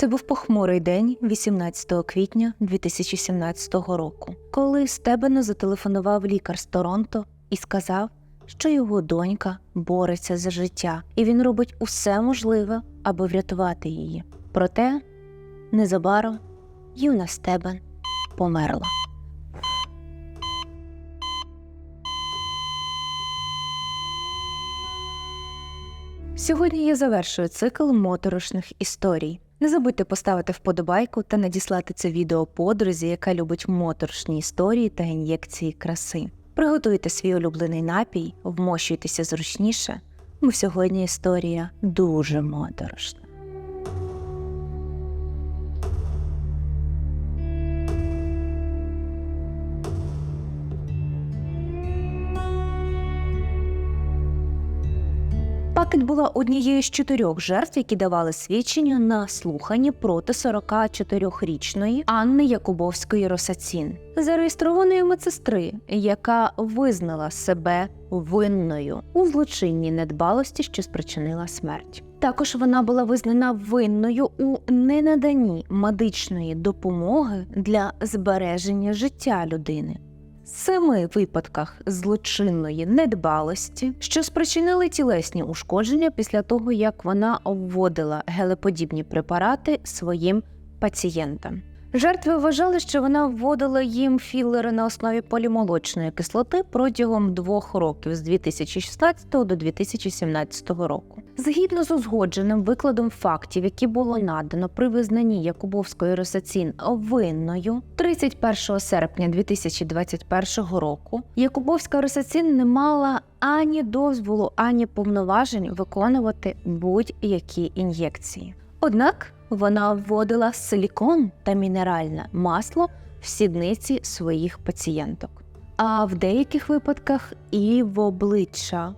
Це був похмурий день 18 квітня 2017 року, коли Стебену зателефонував лікар з Торонто і сказав, що його донька бореться за життя, і він робить усе можливе, аби врятувати її. Проте незабаром юна Стебен померла. Сьогодні я завершую цикл моторошних історій. Не забудьте поставити вподобайку та надіслати це відео подрузі, яка любить моторошні історії та ін'єкції краси. Приготуйте свій улюблений напій, вмощуйтеся зручніше, бо сьогодні історія дуже моторошна. Пакет була однією з чотирьох жертв, які давали свідчення на слуханні проти 44-річної Анни Якубовської Росацін, зареєстрованої медсестри, яка визнала себе винною у злочинній недбалості, що спричинила смерть. Також вона була визнана винною у ненаданні медичної допомоги для збереження життя людини семи випадках злочинної недбалості, що спричинили тілесні ушкодження після того, як вона вводила гелеподібні препарати своїм пацієнтам. Жертви вважали, що вона вводила їм філери на основі полімолочної кислоти протягом двох років з 2016 до 2017 року. Згідно з узгодженим викладом фактів, які було надано при визнанні Якубовської Росацін винною 31 серпня 2021 року, Якубовська Росацін не мала ані дозволу, ані повноважень виконувати будь-які ін'єкції. Однак вона вводила силікон та мінеральне масло в сідниці своїх пацієнток, а в деяких випадках і в обличчя.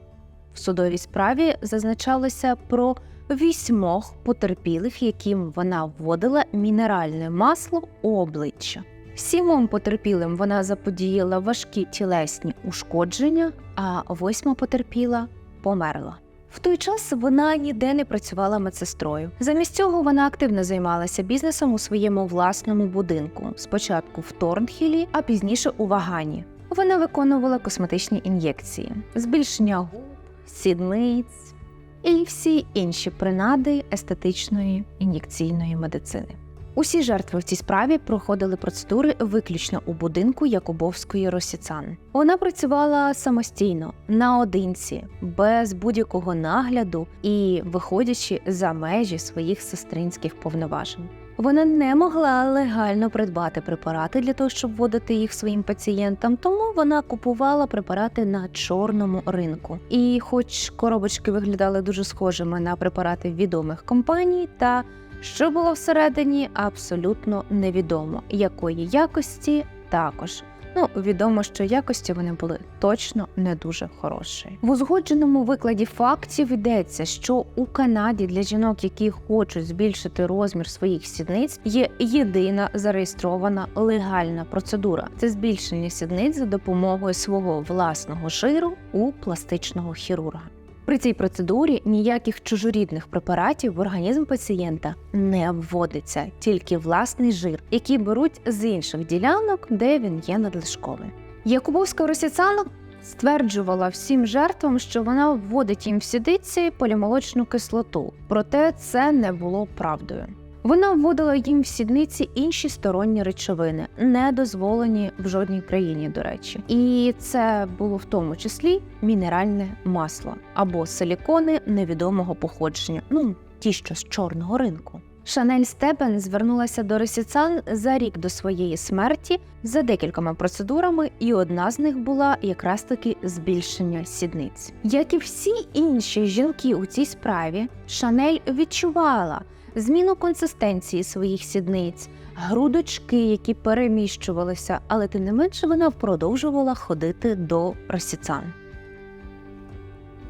В судовій справі зазначалося про вісьмох потерпілих, яким вона вводила мінеральне масло у обличчя. Сімом потерпілим вона заподіяла важкі тілесні ушкодження, а восьма потерпіла померла. В той час вона ніде не працювала медсестрою. Замість цього вона активно займалася бізнесом у своєму власному будинку. Спочатку в Торнхілі, а пізніше у Вагані. Вона виконувала косметичні ін'єкції, збільшення губ, сідниць і всі інші принади естетичної ін'єкційної медицини. Усі жертви в цій справі проходили процедури виключно у будинку Якубовської Росіцан. Вона працювала самостійно, наодинці, без будь-якого нагляду і виходячи за межі своїх сестринських повноважень. Вона не могла легально придбати препарати для того, щоб вводити їх своїм пацієнтам, тому вона купувала препарати на чорному ринку. І, хоч коробочки виглядали дуже схожими на препарати відомих компаній, та що було всередині, абсолютно невідомо, якої якості також. Ну, відомо, що якості вони були точно не дуже хороші. В узгодженому викладі фактів йдеться, що у Канаді для жінок, які хочуть збільшити розмір своїх сідниць, є єдина зареєстрована легальна процедура це збільшення сідниць за допомогою свого власного жиру у пластичного хірурга. При цій процедурі ніяких чужорідних препаратів в організм пацієнта не вводиться, тільки власний жир, який беруть з інших ділянок, де він є надлишковий. Якубовська Росіцана стверджувала всім жертвам, що вона вводить їм в сідиці полімолочну кислоту, проте це не було правдою. Вона вводила їм в сідниці інші сторонні речовини, не дозволені в жодній країні, до речі. І це було в тому числі мінеральне масло або силікони невідомого походження, ну ті, що з чорного ринку. Шанель Степен звернулася до Росіцан за рік до своєї смерті за декількома процедурами, і одна з них була якраз таки збільшення сідниць. Як і всі інші жінки у цій справі, Шанель відчувала зміну консистенції своїх сідниць, грудочки, які переміщувалися, але тим не менше вона продовжувала ходити до Росіцан.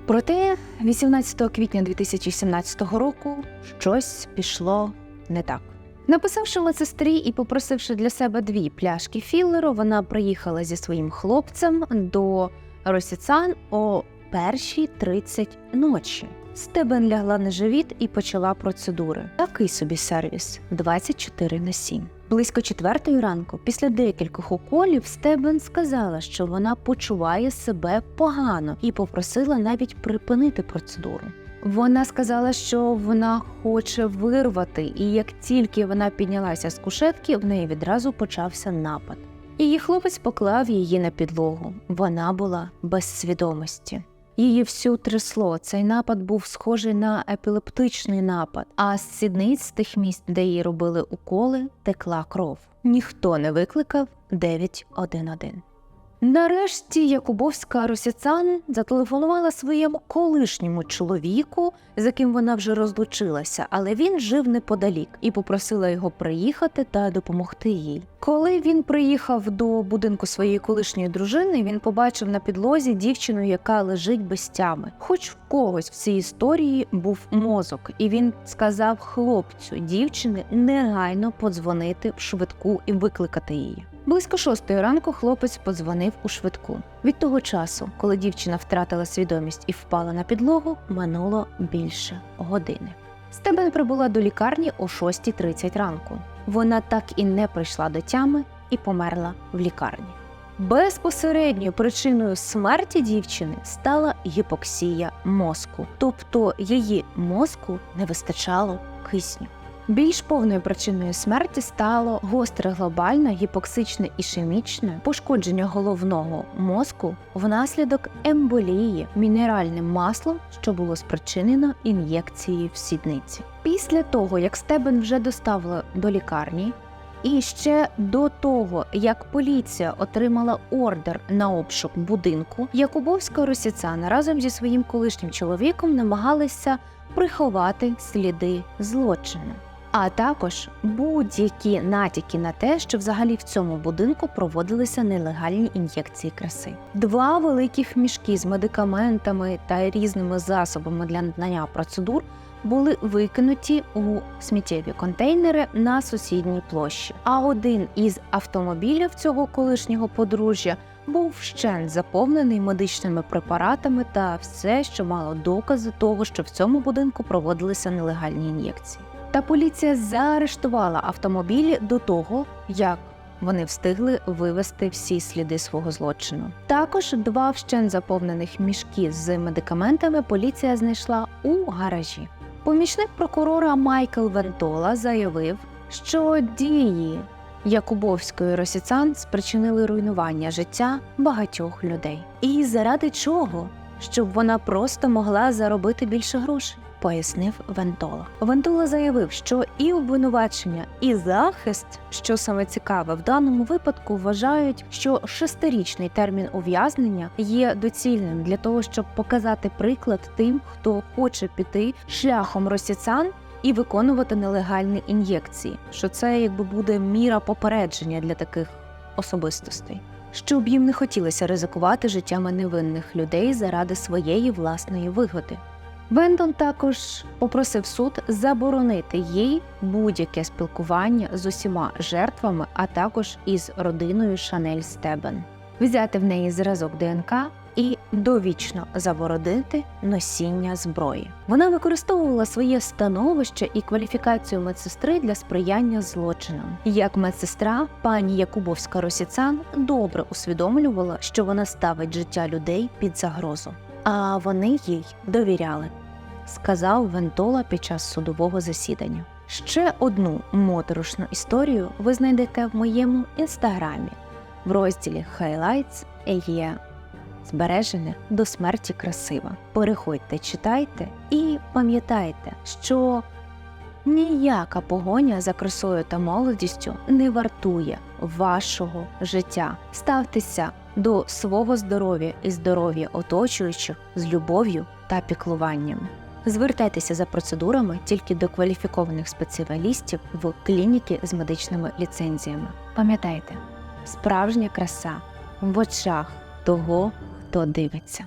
Проте 18 квітня 2017 року щось пішло не так. Написавши медсестрі і попросивши для себе дві пляшки філеру, вона приїхала зі своїм хлопцем до Росіцан о першій 30 ночі. Стебен лягла на живіт і почала процедури. Такий собі сервіс 24 на 7. Близько четвертої ранку, після декількох уколів, Стебен сказала, що вона почуває себе погано і попросила навіть припинити процедуру. Вона сказала, що вона хоче вирвати, і як тільки вона піднялася з кушетки, в неї відразу почався напад. Її хлопець поклав її на підлогу. Вона була без свідомості. Її всю трясло. Цей напад був схожий на епілептичний напад, а з сідниць тих місць, де їй робили уколи, текла кров. Ніхто не викликав 911. Нарешті Якубовська Росіцан зателефонувала своєму колишньому чоловіку, з яким вона вже розлучилася, але він жив неподалік і попросила його приїхати та допомогти їй. Коли він приїхав до будинку своєї колишньої дружини, він побачив на підлозі дівчину, яка лежить без тями. Хоч в когось в цій історії був мозок, і він сказав хлопцю дівчини негайно подзвонити в швидку і викликати її. Близько шостої ранку хлопець подзвонив у швидку. Від того часу, коли дівчина втратила свідомість і впала на підлогу, минуло більше години. Стебен прибула до лікарні о 6.30 ранку. Вона так і не прийшла до тями і померла в лікарні. Безпосередньою причиною смерті дівчини стала гіпоксія мозку, тобто її мозку не вистачало кисню. Більш повною причиною смерті стало гостре глобальне гіпоксичне ішемічне пошкодження головного мозку внаслідок емболії мінеральним маслом, що було спричинено ін'єкцією в сідниці. Після того, як Стебен вже доставили до лікарні, і ще до того, як поліція отримала ордер на обшук будинку, Якубовська Росіцана разом зі своїм колишнім чоловіком намагалися приховати сліди злочину. А також будь-які натяки на те, що взагалі в цьому будинку проводилися нелегальні ін'єкції краси. Два великих мішки з медикаментами та різними засобами для надання процедур були викинуті у сміттєві контейнери на сусідній площі. А один із автомобілів цього колишнього подружжя був вщент заповнений медичними препаратами та все, що мало докази того, що в цьому будинку проводилися нелегальні ін'єкції. Та поліція заарештувала автомобілі до того, як вони встигли вивести всі сліди свого злочину. Також два вщент заповнених мішки з медикаментами поліція знайшла у гаражі. Помічник прокурора Майкл Вентола заявив, що дії Якубовської Росіцан спричинили руйнування життя багатьох людей. І заради чого? Щоб вона просто могла заробити більше грошей. Пояснив Вентола. Вентола заявив, що і обвинувачення, і захист, що саме цікаве, в даному випадку вважають, що шестирічний термін ув'язнення є доцільним для того, щоб показати приклад тим, хто хоче піти шляхом росіцан і виконувати нелегальні ін'єкції. Що це якби буде міра попередження для таких особистостей. Щоб їм не хотілося ризикувати життями невинних людей заради своєї власної вигоди. Вендон також попросив суд заборонити їй будь-яке спілкування з усіма жертвами, а також із родиною Шанель Стебен, взяти в неї зразок ДНК і довічно заборонити носіння зброї. Вона використовувала своє становище і кваліфікацію медсестри для сприяння злочинам. Як медсестра, пані Якубовська Росіцан добре усвідомлювала, що вона ставить життя людей під загрозу, а вони їй довіряли сказав Вентола під час судового засідання. Ще одну моторошну історію ви знайдете в моєму інстаграмі. В розділі Highlights є збережене до смерті красива. Переходьте, читайте і пам'ятайте, що ніяка погоня за красою та молодістю не вартує вашого життя. Ставтеся до свого здоров'я і здоров'я оточуючих з любов'ю та піклуванням. Звертайтеся за процедурами тільки до кваліфікованих спеціалістів в клініки з медичними ліцензіями. Пам'ятайте, справжня краса в очах того, хто дивиться.